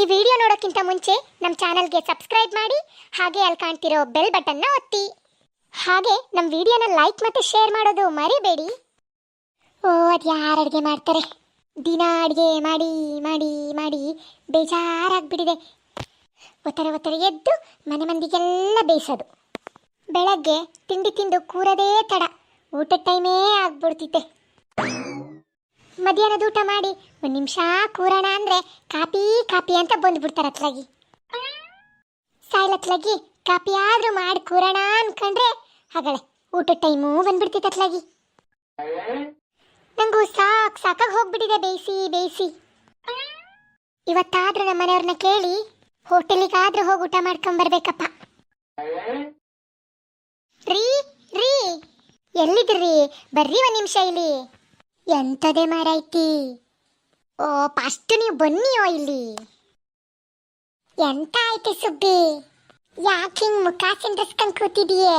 ಈ ವಿಡಿಯೋ ನೋಡೋಕ್ಕಿಂತ ಮುಂಚೆ ನಮ್ಮ ಚಾನಲ್ಗೆ ಸಬ್ಸ್ಕ್ರೈಬ್ ಮಾಡಿ ಹಾಗೆ ಅಲ್ಲಿ ಕಾಣ್ತಿರೋ ಬೆಲ್ ಬಟನ್ನ ಒತ್ತಿ. ಹಾಗೆ ನಮ್ಮ ವಿಡಿಯೋನ ಲೈಕ್ ಮತ್ತು ಶೇರ್ ಮಾಡೋದು ಮರಿಬೇಡಿ. ಓ, ಅದು ಯಾರು ಅಡುಗೆ ಮಾಡ್ತಾರೆ? ದಿನ ಅಡುಗೆ ಮಾಡಿ ಮಾಡಿ ಮಾಡಿ ಬೇಜಾರಾಗ್ಬಿಟ್ಟಿದೆ. ಒತ್ತರ ಒತ್ತರ ಎದ್ದು ಮನೆ ಮಂದಿಗೆಲ್ಲ ಬೇಯಿಸೋದು ಬೆಳಗ್ಗೆ ತಿಂಡಿ ತಿಂದು ಕೂರದೇ ತಡ. ಊಟದ ಟೈಮೇ ಆಗ್ಬಿಡ್ತಿತ್ತೆ. ಮಧ್ಯಾಹ್ನದ ಊಟ ಮಾಡಿ. ಒಂದು ನಿಮಿಷ ಕೂರೋಣ ಅಂದರೆ ಕಾಪಿ ಕಾಪಿ ಅಂತ ಬಂದ್ಬಿಡ್ತಾರೆ ಅತ್ಲಾಗಿ. ಸಾಯ್ಲತ್ಲಾಗಿ, ಕಾಪಿ ಆದರೂ ಮಾಡಿ ಕೂರೋಣ ಅನ್ಕೊಂಡ್ರೆ ಹಾಗಳೆ. ಊಟ ಟೈಮು ಬಂದ್ಬಿಡ್ತಿತ್ತು ಅತ್ಲಾಗಿ. ನಂಗೂ ಸಾಕು ಸಾಕಾಗಿ ಹೋಗ್ಬಿಟ್ಟಿದೆ ಬೇಯಿಸಿ ಬೇಯಿಸಿ. ಇವತ್ತಾದ್ರೂ ನಮ್ಮ ಮನೆಯವ್ರನ್ನ ಕೇಳಿ ಹೋಟೆಲಿಗಾದ್ರೂ ಹೋಗಿ ಊಟ ಮಾಡ್ಕೊಂಡ್ ಬರ್ಬೇಕಪ್ಪ ರೀ ರೀ. ಎಲ್ಲಿದ್ರಿ ಬರ್ರಿ ಒಂದ್ ನಿಮಿಷ ಇಲ್ಲಿ. ಎಂತದೇ ಮರೈತಿ ಓ ಫಸ್ಟ್ ನೀವು ಬನ್ನಿಯೋ ಇಲ್ಲಿ? ಎಂತ ಆಯ್ತು ಸುಬ್ಬಿ? ಯಾಕೆ ಹಿಂಗ್ ಮುಖ ಸಿಂಡಿಸ್ಕೊಂಡ್ ಕೂತಿದೀಯೇ?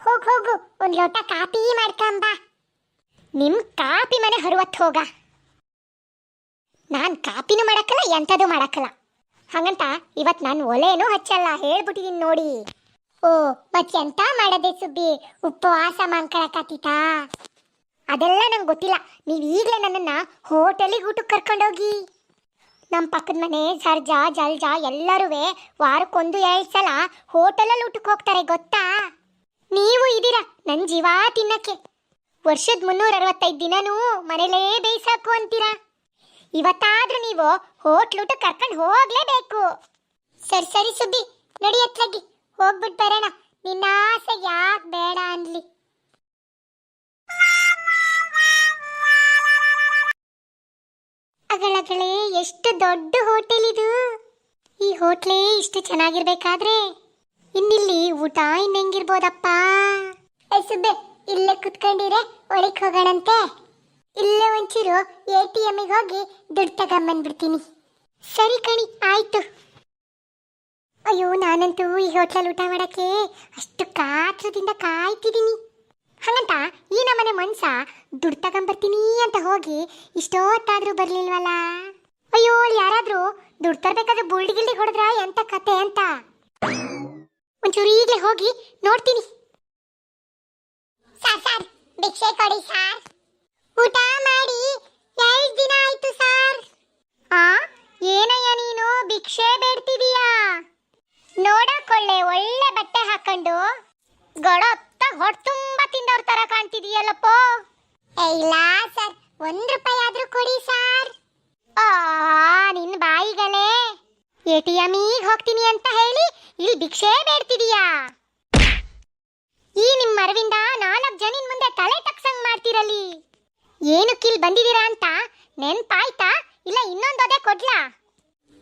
ಹೋಗ್, ಹೋಗು, ಒಂದ್ ಲೋಟ ಕಾಪಿ ಮಾಡ್ಕೊಂಬ ನಿಮ್ ಕಾಪಿ ಮನೆ ಹರುವತ್ ಹೋಗ. ನಾನ್ ಕಾಪಿನೂ ಮಾಡಕ್ಕಲ್ಲ ಎಂಥದ್ದು ಮಾಡಕ್ಕಲ್ಲ. ಹಂಗಂತ ಇವತ್ ನಾನು ಒಲೆನೂ ಹಚ್ಚಲ್ಲ, ಹೇಳ್ಬಿಟ್ಟಿದೀನಿ ನೋಡಿ. ಓ, ಮತ್ತೆ ಮತ್ತೆಂತ ಮಾಡದೆ ಸುಬ್ಬಿ? ಉಪವಾಸ ಮಾಡ್ಕೊಳಕತ್ತೀತಾ ಅದೆಲ್ಲ ನಂಗೆ ಗೊತ್ತಿಲ್ಲ. ನೀವು ಈಗಲೇ ನನ್ನನ್ನು ಹೋಟೆಲಿಗೆ ಊಟಕ್ಕೆ ಕರ್ಕೊಂಡೋಗಿ. ನಮ್ಮ ಪಕ್ಕದ ಮನೆ, ಸರ್ಜಾ, ಜಲ್ಜಾ ಎಲ್ಲರೂ ವಾರಕ್ಕೊಂದು ಎರಡು ಸಲ ಹೋಟೆಲಲ್ಲಿ ಊಟಕ್ಕೆ ಹೋಗ್ತಾರೆ, ಗೊತ್ತಾ? ನೀವು ಇದ್ದೀರಾ ನನ್ನ ಜೀವ ತಿನ್ನಕ್ಕೆ. ವರ್ಷದ ಮುನ್ನೂರ ಅರವತ್ತೈದು ದಿನನೂ ಮನೇಲೇ ಬೇಯಿಸಾಕು ಅಂತೀರಾ? ಇವತ್ತಾದರೂ ನೀವು ಹೋಟ್ಲ್ ಊಟ ಕರ್ಕೊಂಡು ಹೋಗಲೇಬೇಕು. ಸರಿ ಸರಿ ಸುದ್ದಿ ನಡಿಯತ್ಲಾಗಿ ಹೋಗ್ಬಿಟ್ಟು ಬರೋಣ. ನಿನ್ನ ಆಸೆ ಯಾಕೆ ಬೇಡ ಅನ್ಲಿ. ಅಗಳಗಳೇ ಎಷ್ಟು ದೊಡ್ಡ ಹೋಟೆಲ್ ಇದು? ಈ ಹೋಟ್ಲೇ ಇಷ್ಟು ಚೆನ್ನಾಗಿರ್ಬೇಕಾದ್ರೆ? ಇನ್ನಿಲ್ಲಿ ಊಟ ಇನ್ನೆಂಗಿರ್ಬೋದಪ್ಪ? ಸುಬ್ಬೆ ಇಲ್ಲೇ ಕುತ್ಕೊಂಡಿರೆ ಒಳಗೆ ಹೋಗೋಣಂತೆ. ಇಲ್ಲೇ ಒಂಚೂರು ಎ ಟಿ ಎಮ್ಮಿಗೆ ಹೋಗಿ ದುಡ್ಡು ತಗೊಂಬಂದ್ಬಿಡ್ತೀನಿ. ಸರಿ ಕಣಿ ಆಯ್ತು. ಅಯ್ಯೋ ನಾನಂತೂ ಈ ಹೋಟ್ಲಲ್ಲಿ ಊಟ ಮಾಡಕ್ಕೆ ಅಷ್ಟು ಕಾತ್ರದಿಂದ ಕಾಯ್ತಿದ್ದೀನಿ. ಹಂಗಂತ ಈ ನಮ್ಮನೆ ಮನ್ಸ ದುಡ್ಡು ತಗೊಂಬರ್ತೀನಿ ಅಂತ ಹೋಗಿ ಇಷ್ಟೊತ್ತಾದ್ರೂ ಬರ್ಲಿಲ್ವಲ್ಲ? ಅಯ್ಯೋ, ಯಾರಾದ್ರೂ ದುಡ್ಡು ತರಬೇಕಾದ್ರೆ ಬುಲ್ಡಿ ಗಿಲ್ಡಿಗೆ ಹೊಡೆದ್ರ? ಎಂತ ಕತೆ ಅಂತ? ಒಂಚೂರು ಈಗಲೇ ಹೋಗಿ ನೋಡ್ತೀನಿ. ಸಾರ್ ಸಾರ್, ಭಿಕ್ಷೆ ಕೊಡಿ ಸರ್. ಊಟ ಮಾಡಿ ಎರಡು ದಿನ ಆಯ್ತು ಸಾರ್. ಆ, ಏನಯ್ಯ ನೀನು? ಭಿಕ್ಷೆ ಬೇಡ್ತಿದೀಯಾ? ನೋಡಕೊಳ್ಳೆ ಒಳ್ಳೆ ಬಟ್ಟೆ ಹಾಕೊಂಡು ಗೊಡೊತ್ತ ತುಂಬಾ ತಿಂದವ್ರ ತರ ಕಾಣ್ತಿದೀಯಲ್ಲಪ್ಪ? ಇಲ್ಲ ಸರ್. ಒಂದ್ ರೂಪಾಯಿ ಆದ್ರೂ ಕೊಡಿ ಸರ್. ಆ, ನಿನ್ ಬಾಯಿಗಲೇ. ಎ ಟಿ ಎಮ್ಮಿಗೆ ಹೋಗ್ತೀನಿ ಅಂತ ಹೇಳಿ ಇಲ್ಲಿ ಭಿಕ್ಷೆ ಬೇಡ್ತಿದೀಯಾ? ಈ ನಿಮ್ ಮರವಿಂದ ನಾಲ್ಕು ಜನಿನ್ ಮುಂದೆ ತಲೆ ತಕ್ಸಂಗ್ ಏನು ಇಲ್ಲಿ ಬಂದಿದ್ದೀರಾ ಅಂತ ನೆನ್ಪಾಯ್ತಾ? ಇಲ್ಲ ಇನ್ನೊಂದೊದೆ ಕೊಡ್ಲಾ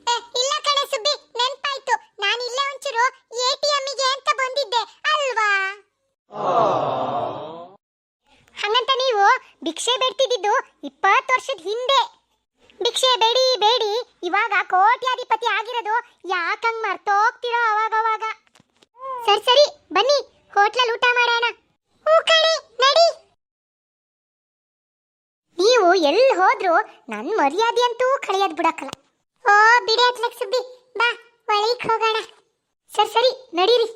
ಏ, ಇಲ್ಲ ಕಣೆ ಸುಬ್ಬಿ ನೆನ್ಪಾಯ್ತು ನಾನು ಇಲ್ಲೇ ಒಂಚೂರು ಎ ಟಿ ಎಮ್ಮಿಗೆ ಅಂತ ಬಂದಿದ್ದೆ ಅಲ್ವಾ ಹಂಗಂತ ನೀವು ಭಿಕ್ಷೆ ಬೇಡ್ತಿದ್ದು ಇಪ್ಪತ್ತು ವರ್ಷದ ಹಿಂದೆ ಭಿಕ್ಷೆ ಬೇಡಿ ಬೇಡಿ. ಇವಾಗ ಕೋಟ್ಯಾಧಿಪತಿ ಆಗಿರೋದು ಯಾಕಂಗ್ ಮರ್ತೋಗ್ತಿರೋ ಅವಾಗ ಅವಾಗ ಸರಿ ಸರಿ, ಬನ್ನಿ, ಹೋಟ್ಲಲ್ಲಿ ಊಟ ಮಾಡೋಣ. ನಡಿ. ನೀವು ಎಲ್ಲಿ ಹೋದ್ರು ನನ್ನ ಮರ್ಯಾದೆ ಅಂತೂ ಕಳೆಯೋದು ಬಿಡಕ್ಕಲ್ಲ. ಓ, ಬಿಡಿ ಅತ್ಲಕ್ ಸುದ್ದಿ. ಬಾ, ಒಳಗೆ ಹೋಗೋಣ. ಸರಿ ಸರಿ, ನಡೀರಿ.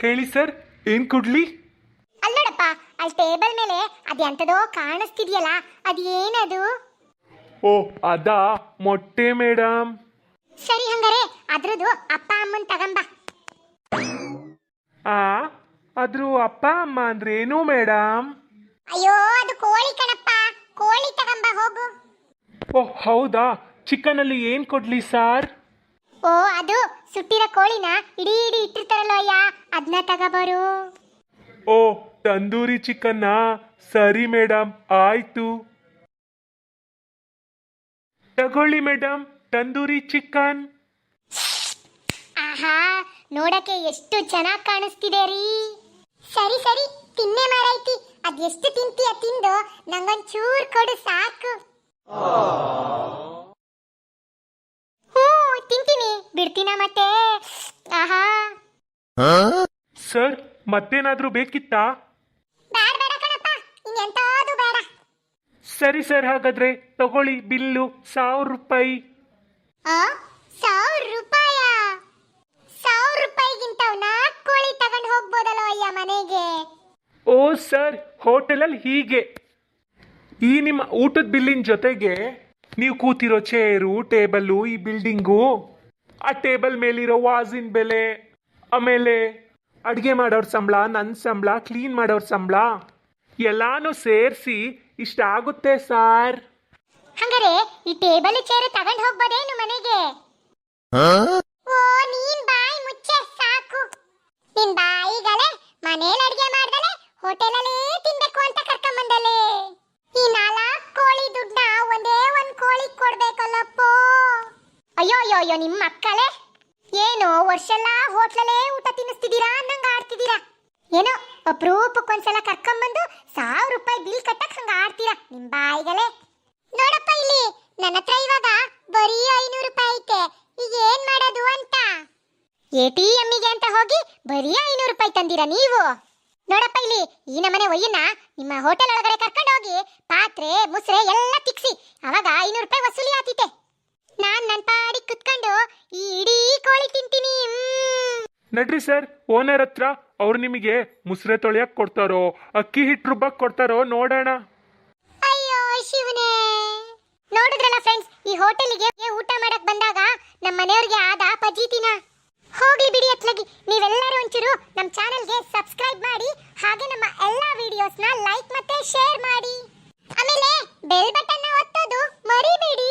ಹೇಳಿ ಸರ್ ಏನ್ ಕೊಡ್ಲಿ? ಅಲ್ಲೋಡಪ್ಪ ಆ ಅಲ್ಲಿ ಟೇಬಲ್ ಮೇಲೆ ಅದೆಂತದೋ ಕಾಣಿಸ್ತಿದ್ಯಲ್ಲ ಅದು? ಏನದು ಓ ಅದಾ? ಮೊಟ್ಟೆ ಮೇಡಮ್ ಸರಿ ಹಂಗಾರೆ ಅದ್ರದ್ದು ಅಪ್ಪ ಅಮ್ಮನ್ ತಗಂಬ. ಆ ಅದ್ರ ಅಪ್ಪ ಅಮ್ಮ ಅಂದ್ರೆ ಏನು ಮೇಡಮ್ ಅಯ್ಯೋ ಅದು ಕೋಳಿ ಕಣಪ್ಪ ಕೋಳಿ ತಗಂಬ ಹೋಗು. ಓ ಹೌದಾ? ಚಿಕನ್ ಅಲ್ಲಿ ಏನ್ ಕೊಡ್ಲಿ ಸಾರ್? ಓ ಅದು ಸುಟ್ಟಿರೋ ಕೋಳಿನ ಇಡೀ ಇಡೀ ಇಟ್ಟಿರ್ತಾರಲ್ಲ ಅಯ್ಯ. ಅದನ್ನ ತಗೋಬರು. ಓ ತಂದೂರಿ ಚಿಕನ್ನ? ಸರಿ ಮೇಡಮ್ ಆಯ್ತು. ತಗೊಳ್ಳಿ ಮೇಡಮ್ ತಂದೂರಿ ಚಿಕನ್. ಆಹಾ ನೋಡಕ್ಕೆ ಎಷ್ಟು ಚೆನ್ನಾಗಿ ಕಾಣಿಸ್ತಿದೆ ರೀ. ಸರಿ ಸರಿ ತಿನ್ನೆ ಮಾರೈತಿ ಅದೆಷ್ಟು ತಿಂತೀಯ ತಿಂದು ನಂಗೊಂದ್ ಚೂರ್ ಕೊಡು ಸಾಕು ಹ್ಞೂ ತಿಂತೀನಿ ಬಿಡ್ತೀನ ಮತ್ತೆ? ಆಹಾ. ಸರ್ ಮತ್ತೇನಾದ್ರೂ ಬೇಕಿತ್ತಾ? ಬೇಡ ಬೇಡ ಕಣಪ್ಪ. ಇನ್ನೆಂತಾದು ಬೇಡ. ಸರಿ ಸರ್ ಹಾಗಾದ್ರೆ ತಗೊಳ್ಳಿ ಬಿಲ್ಲು ಸಾವಿರ ರೂಪಾಯಿ. ಆ? ಸಾವಿರ ರೂಪಾಯ? ಸಾವಿರ ರೂಪಾಯಿಗಿಂತ ನಾಲ್ಕು ಕೋಳಿ ತಗೊಂಡು ಹೋಗ್ಬೋದಲ್ಲ ಅಯ್ಯ ಮನೆಗೆ? ಓ ಸರ್ ಹೋಟೆಲಲ್ಲಿ ಹೀಗೆ. ಈ ನಿಮ್ಮ ಊಟದ ಬಿಲ್ಲಿನ ಜೊತೆಗೆ ನೀವು ಕೂತಿರೋ ಚೇರು ಟೇಬಲ್ಲು ಈ ಬಿಲ್ಡಿಂಗು ಆ ಟೇಬಲ್ ಮೇಲಿರೋ ವಾಸಿನ ಬೆಲೆ ಆಮೇಲೆ ಅಡುಗೆ ಮಾಡೋರ ಸಂಬಳ ನನ್ನ ಸಂಬಳ ಕ್ಲೀನ್ ಮಾಡೋರ ಸಂಬಳ ಎಲ್ಲಾನು ಸೇರಿಸಿ ಇಷ್ಟ ಆಗುತ್ತೆ ಸಾರ್. ಹಂಗಾರೆ ಈ ಟೇಬಲ್ ಚೇರ್ ತಗೊಂಡು ಹೋಗ್ಬೋದೇನು ಮನೆಗೆ? ಓ ನೀನ್ ಬಾಯಿ ಮುಚ್ಚೆ ಸಾಕು. ನಿನ್ ಬಾಯಿಗಲೆ ಮನೇಲಿ ಅಡುಗೆ ಮಾಡ್ದಲೆ ಹೋಟೆಲಲ್ಲೇ ತಿನ್ಬೇಕು ಅಂತ ಅಯ್ಯೋ ನಿಮ್ಮ ಮಕ್ಕಳೇ. ಏನು, ವರ್ಷೆಲ್ಲ ಹೋಟ್ಲಲ್ಲೇ ಊಟ ತಿನ್ನಿಸ್ತಿದ್ದೀರಾ ಅನ್ನಂಗ ಆಡ್ತಿದ್ದೀರಾ. ಏನೋ ಅಪರೂಪಕ್ಕೊಂದ್ಸಲ ಕರ್ಕೊಂಬಂದು ಸಾವಿರ ರೂಪಾಯಿ ಬಿಲ್ ಕಟ್ಟಕ್ ಹಂಗ ಆಡ್ತೀರಾ ನಿಮ್ ಬಾಯಿಗಳೇ ನೋಡಪ್ಪ ಇಲ್ಲಿ, ನನ್ನ ಹತ್ರ ಇವಾಗ ಬರೀ ಐನೂರು ರೂಪಾಯಿ ಐತೆ. ಈಗ ಏನ್ ಮಾಡೋದು ಅಂತ? ಎ ಟಿ ಎಮ್ಮಿಗೆ ಅಂತ ಹೋಗಿ ಬರೀ ಐನೂರು ರೂಪಾಯಿ ತಂದಿರಾ ನೀವು? ನೋಡಪ್ಪ ಇಲ್ಲಿ, ಈ ನಮ್ಮನೆ ಒಯ್ಯನ್ನ ನಿಮ್ಮ ಹೋಟೆಲ್ ಒಳಗಡೆ ಕರ್ಕೊಂಡೋಗಿ ಪಾತ್ರೆ, ಮುಸ್ರೆ ಎಲ್ಲ ತಿಕ್ಸಿ. ಅವಾಗ ಐನೂರು ರೂಪಾಯಿ ವಸೂಲಿ ಆತಿತೆ ನಾನ್ ನನ್ನ ಪಾಡಿ ಕುತ್ಕೊಂಡು ಈ ಇಡೀ ಕೋಳಿ ತಿಂತೀನಿ. ಮ್ಮ್. ನಡ್ರಿ ಸರ್ ಓನರ್ ಹತ್ರ ಅವ್ರು ನಿಮಗೆ ಮುಸ್ರೆ ತೊಳೆಯಕ್ ಕೊಡ್ತಾರೋ ಅಕ್ಕಿ ಹಿಟ್ಟು ರುಬ್ಬಕ್ ಕೊಡ್ತಾರೋ ನೋಡೋಣ. ಅಯ್ಯೋ ಶಿವನೇ. ನೋಡಿದ್ರಲ್ಲ ಫ್ರೆಂಡ್ಸ್ ಈ ಹೋಟೆಲಿಗೆ ಊಟ ಮಾಡಕ್ ಬಂದಾಗ ನಮ್ಮ ಮನೆಯವ್ರಿಗೆ ಆದ ಪಜೀತಿನ ಹೋಗ್ಲಿ ಬಿಡಿ ಅತ್ಲಗಿ ನೀವೆಲ್ಲರೂ ಒಂಚೂರು ನಮ್ಮ ಚಾನೆಲ್ಗೆ ಸಬ್ಸ್ಕ್ರೈಬ್ ಮಾಡಿ ಹಾಗೆ ನಮ್ಮ ಎಲ್ಲ ವಿಡಿಯೋಸ್ನ ಲೈಕ್ ಮತ್ತೆ ಶೇರ್ ಮಾಡಿ. ಆಮೇಲೆ ಬೆಲ್ ಬಟನ್ ಒತ್ತೋದು ಮರಿಬೇಡಿ.